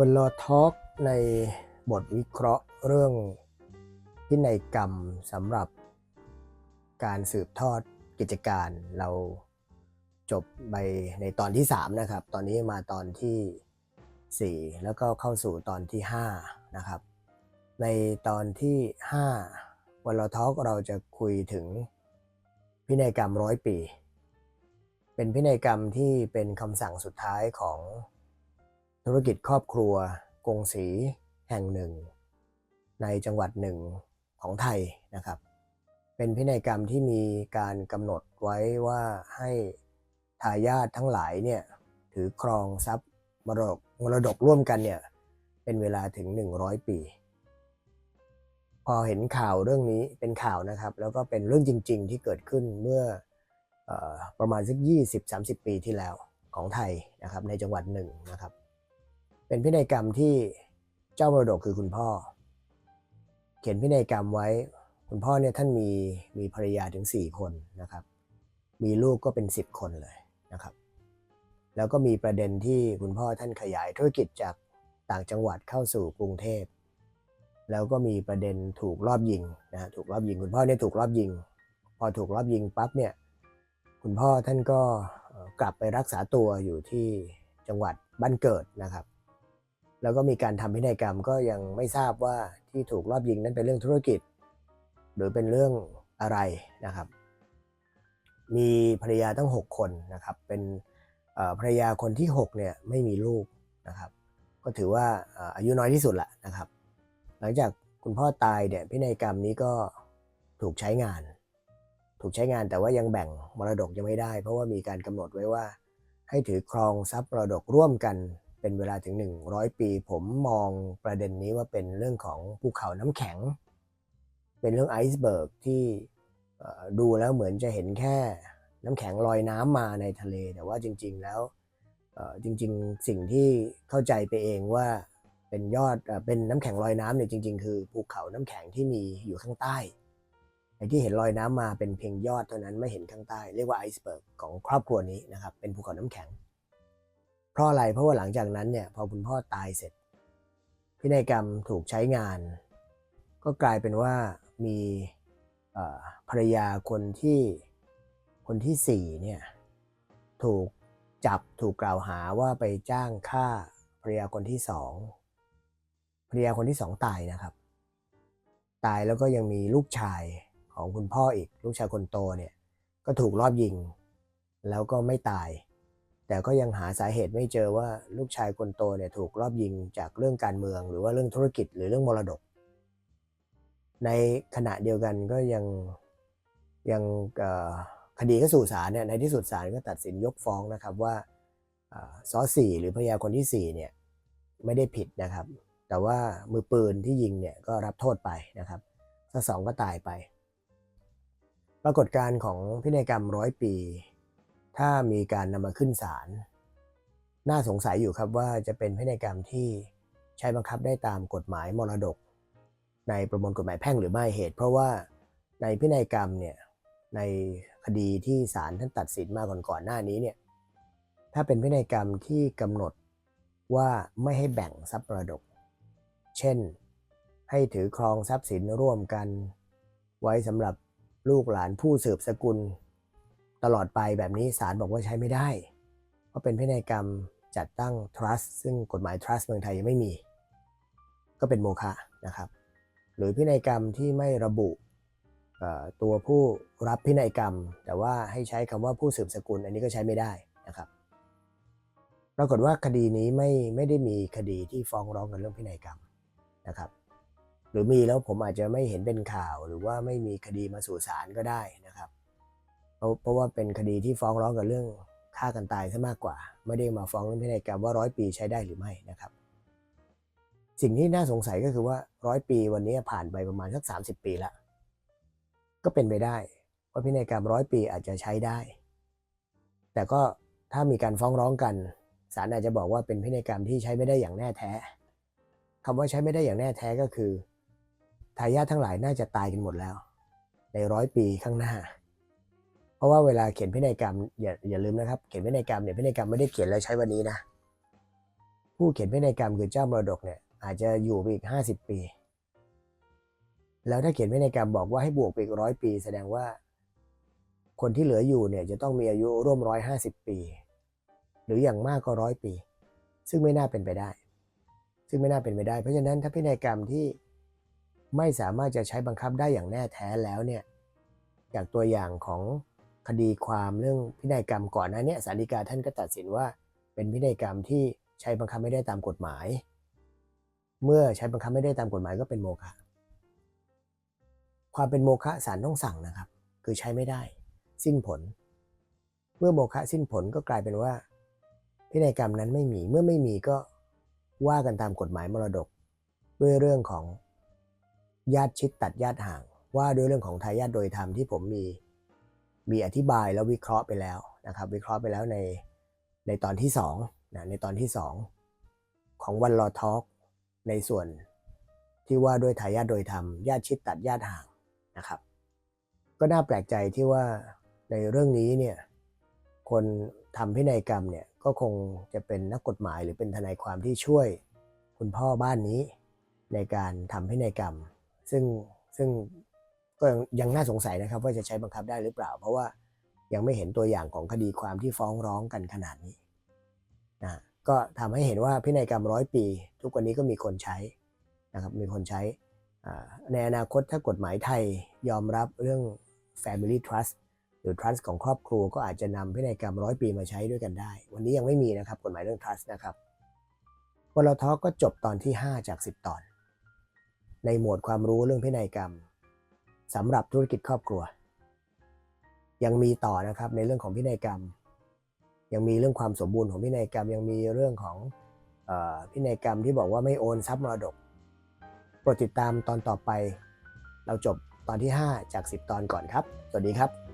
เวลาทอล์กในบทวิเคราะห์เรื่องพินัยกรรมสำหรับการสืบทอดกิจการเราจบไปในตอนที่ 3 นะครับ ตอนนี้มาตอนที่ 4 แล้วก็เข้าสู่ตอนที่ 5 นะครับ ในตอนที่ 5 วันเราทอล์กเราจะคุยถึงพินัยกรรมร้อยปี เป็นพินัยกรรมที่เป็นคำสั่งสุดท้ายของ ธุรกิจครอบครัว กงสีแห่งหนึ่ง ในจังหวัดหนึ่งของไทยนะครับ เป็นพินัยกรรมที่มีการกำหนดไว้ว่าให้ทายาททั้งหลายเนี่ยถือครองทรัพย์มรดกมรดกร่วมกันเนี่ยเป็นเวลาถึง 100 ปี พอเห็นข่าวเรื่องนี้เป็นข่าวนะครับ แล้วก็เป็นเรื่องจริง ๆ ที่เกิดขึ้นเมื่ออประมาณสัก 20-30 ปีที่แล้วของไทยนะครับในจังหวัดหนึ่งนะครับ เป็นพินัยกรรมที่เจ้ามรดกคือคุณพ่อ เขียนพินัยกรรมไว้ คุณพ่อเนี่ยท่านมีมีภรรยาถึง 4 คนนะครับ มีลูกก็เป็น 10 คนเลยนะครับ แล้วก็มีประเด็นที่คุณพ่อท่านขยายธุรกิจจากต่างจังหวัดเข้าสู่กรุงเทพ แล้วก็มีประเด็นถูกรอบยิงนะถูกรอบยิง คุณพ่อเนี่ยถูกรอบยิง พอถูกรอบยิงปั๊บเนี่ยคุณพ่อท่านก็กลับไปรักษาตัวอยู่ที่จังหวัดบ้านเกิดนะครับ แล้วก็มีการทำพินัยกรรมก็ยังไม่ทราบว่าที่ถูกรอบยิงนั้นเป็นเรื่องธุรกิจ หรือเป็นเรื่องอะไรนะครับ มีภรรยาตั้ง 6 คนนะครับ เป็นภรรยาคนที่6เนี่ยไม่มีลูกนะครับ ก็ถือว่าเอ่ออายุน้อยที่สุดแหละนะครับ หลังจากคุณพ่อตายเนี่ยพินัยกรรมนี้ก็ถูกใช้งาน ถูกใช้งานแต่ว่ายังแบ่งมรดกยังไม่ได้ เพราะว่ามีการกำหนดไว้ว่าให้ถือครองทรัพย์มรดกร่วมกัน เป็นเวลาถึง 100 ปี ผมมองประเด็นนี้ว่าเป็นเรื่องของภูเขาน้ำแข็ง เป็นเรื่องไอซ์เบิร์กที่ดูแล้วเหมือนจะเห็นแค่น้ำแข็งลอยน้ำมาในทะเล แต่ว่าจริง ๆ แล้วจริง ๆ สิ่งที่เข้าใจไปเองว่าเป็นยอดเป็นน้ำแข็งลอยน้ำเนี่ยจริง ๆ คือภูเขาน้ำแข็งที่มีอยู่ข้างใต้ไอ้ที่เห็นลอยน้ำมาเป็นเพียงยอดเท่านั้นไม่เห็นข้างใต้ เรียกว่าไอซ์เบิร์กของครอบครัวนี้นะครับเป็นภูเขาน้ำแข็ง ราะอะไรเพราะว่าหลังจากนั้นเนี่ยพอคุณพ่อตายเสร็จ พินัยกรรมถูกใช้งาน ก็กลายเป็นว่ามีภรรยาคนที่คนที่สี่เนี่ยถูกจับถูกกล่าวหาว่าไปจ้างฆ่าภรรยาคนที่สองภรรยาคนที่สองตายนะครับ ตายแล้วก็ยังมีลูกชายของคุณพ่ออีก ลูกชายคนโตเนี่ยก็ถูกรอบยิง แล้วก็ไม่ตาย แต่ก็ยังหาสาเหตุไม่เจอว่าลูกชายคนโตเนี่ยถูกรอบยิงจากเรื่องการเมือง หรือว่าเรื่องธุรกิจหรือเรื่องมรดก ในขณะเดียวกันก็ยังยังคดีก็สู่ศาลเนี่ยในที่สุดศาลก็ตัดสินยกฟ้องนะครับว่าซอสี่หรือพยาคนที่สี่เนี่ยไม่ได้ผิดนะครับ แต่ว่ามือปืนที่ยิงเนี่ยก็รับโทษไปนะครับซอสองก็ตายไป ปรากฏการณ์ของพินัยกรรมร้อยปี ถ้ามีการนำมาขึ้นศาลน่าสงสัยอยู่ครับว่าจะเป็นพินัยกรรมที่ใช้บังคับได้ตามกฎหมายมรดก ในประมวลกฎหมายแพ่งหรือไม่เหตุ เพราะว่าในพินัยกรรมเนี่ยในคดีที่ศาลท่านตัดสินมาก่อนก่อนๆหน้านี้เนี่ยถ้าเป็นพินัยกรรมที่กำหนดว่าไม่ให้แบ่งทรัพย์มรดก เช่น ให้ถือครองทรัพย์สินร่วมกัน ไว้สำหรับลูกหลานผู้สืบสกุล ตลอดไปแบบนี้ศาลบอกว่าใช้ไม่ได้ เพราะเป็นพินัยกรรมจัดตั้ง trust ซึ่งกฎหมาย trust เมืองไทยยังไม่มี ก็เป็นโมฆะนะครับ หรือพินัยกรรมที่ไม่ระบุตัวผู้รับพินัยกรรม แต่ว่าให้ใช้คำว่าผู้สืบสกุล อันนี้ก็ใช้ไม่ได้นะครับปรากฏว่าคดีนี้ไม่ไม่ได้มีคดีที่ฟ้องร้องกันเรื่องพินัยกรรมนะครับ หรือมีแล้วผมอาจจะไม่เห็นเป็นข่าว หรือว่าไม่มีคดีมาสู่ศาลก็ได้นะครับ เพราะเพราะว่าเป็นคดีที่ฟ้องร้องกันเรื่องฆ่ากันตายซะมากกว่า ไม่ได้มาฟ้องเรื่องพินัยกรรมว่าร้อยปีใช้ได้หรือไม่นะครับ สิ่งที่น่าสงสัยก็คือว่าร้อยปีวันนี้ผ่านไปประมาณสักสาปีละก็เป็นไปได้ว่าพินัยกรรมร้อยปีอาจจะใช้ได้ แต่ก็ถ้ามีการฟ้องร้องกันศาลอาจจะบอกว่าเป็นพินัยกรรมที่ใช้ไม่ได้อย่างแน่แท้คำว่าใช้ไม่ได้อย่างแน่แท้ก็คือทายาททั้งหลายน่าจะตายกันหมดแล้ว ในร้อยปีข้างหน้า เพราะว่าเวลาเขียนพินัยกรรมอย่าอย่าลืมนะครับเขียนพินัยกรรมเนี่ยพินัยกรรมไม่ได้เขียนแล้วใช้วันนี้นะผู้เขียนพินัยกรรมคือเจ้ามรดกเนี่ยอาจจะอยู่ไปอีกห้าสิบปี แล้วถ้าเขียนพินัยกรรมบอกว่าให้บวกไปอีกร้อยปี แสดงว่า คนที่เหลืออยู่เนี่ยจะต้องมีอายุร่วมร้อยห้าสิบปี หรืออย่างมากก็ร้อยปี ซึ่งไม่น่าเป็นไปได้ ซึ่งไม่น่าเป็นไปได้ เพราะฉะนั้นถ้าพินัยกรรมที่ไม่สามารถจะใช้บังคับได้อย่างแน่แท้แล้วเนี่ยจากตัวอย่างของ คดีความเรื่องพินัยกรรมก่อนหน้าเนี้ศาลฎีกาท่านก็ตัดสินว่า เป็นพินัยกรรมที่ใช้บังคับไม่ได้ตามกฎหมาย เมื่อใช้บังคับไม่ได้ตามกฎหมายก็เป็นโมฆะความเป็นโมฆะศาลต้องสั่งนะครับ คือใช้ไม่ได้ สิ้นผล เมื่อโมฆะสิ้นผลก็กลายเป็นว่า พินัยกรรมนั้นไม่มีเมื่อไม่มีก็ว่ากันตามกฎหมายมรดก ด้วยเรื่องของญาติชิดตัดญาติห่าง ว่าด้วยเรื่องของทายาทโดยธรรมที่ผมมี มีอธิบายแล้ววิเคราะห์ไปแล้วนะครับ วิเคราะห์ไปแล้วในในตอนที่สองนะในตอนที่สองของวันรอทอล์กในส่วนที่ว่าด้วยทายาทโดยธรรมญาติชิดตัดญาติห่างนะครับ ก็น่าแปลกใจที่ว่าในเรื่องนี้เนี่ยคนทำพินัยกรรมเนี่ยก็คงจะเป็นนักกฎหมายหรือเป็นทนายความที่ช่วยคุณพ่อบ้านนี้ในการทำพินัยกรรม ซึ่งซึ่ง ก็ยังน่าสงสัยนะครับว่าจะใช้บังคับได้หรือเปล่า เพราะว่ายังไม่เห็นตัวอย่างของคดีความที่ฟ้องร้องกันขนาดนี้นะก็ทำให้เห็นว่าพินัยกรรมร้อยปี ทุกวันนี้ก็มีคนใช้นะครับมีคนใช้ในอนาคตถ้ากฎหมายไทยยอมรับเรื่อง Family Trust หรือ trust ของครอบครัวก็อาจจะนำพินัยกรรมร้อยปีมาใช้ด้วยกันได้ วันนี้ยังไม่มีนะครับกฎหมายเรื่อง trust นะครับวันเราทอก็จบตอนที่ 5 จาก 10 ตอน ในหมวดความรู้เรื่องพินัยกรรม สำหรับธุรกิจครอบครัว ยังมีต่อนะครับในเรื่องของพินัยกรรม ยังมีเรื่องความสมบูรณ์ของพินัยกรรม ยังมีเรื่องของออพินัยกรรมที่บอกว่าไม่โอนทรัพย์มรดกโปรดติดตามตอนต่อไป เราจบตอนที่ 5 จาก 10 ตอนก่อนครับ สวัสดีครับ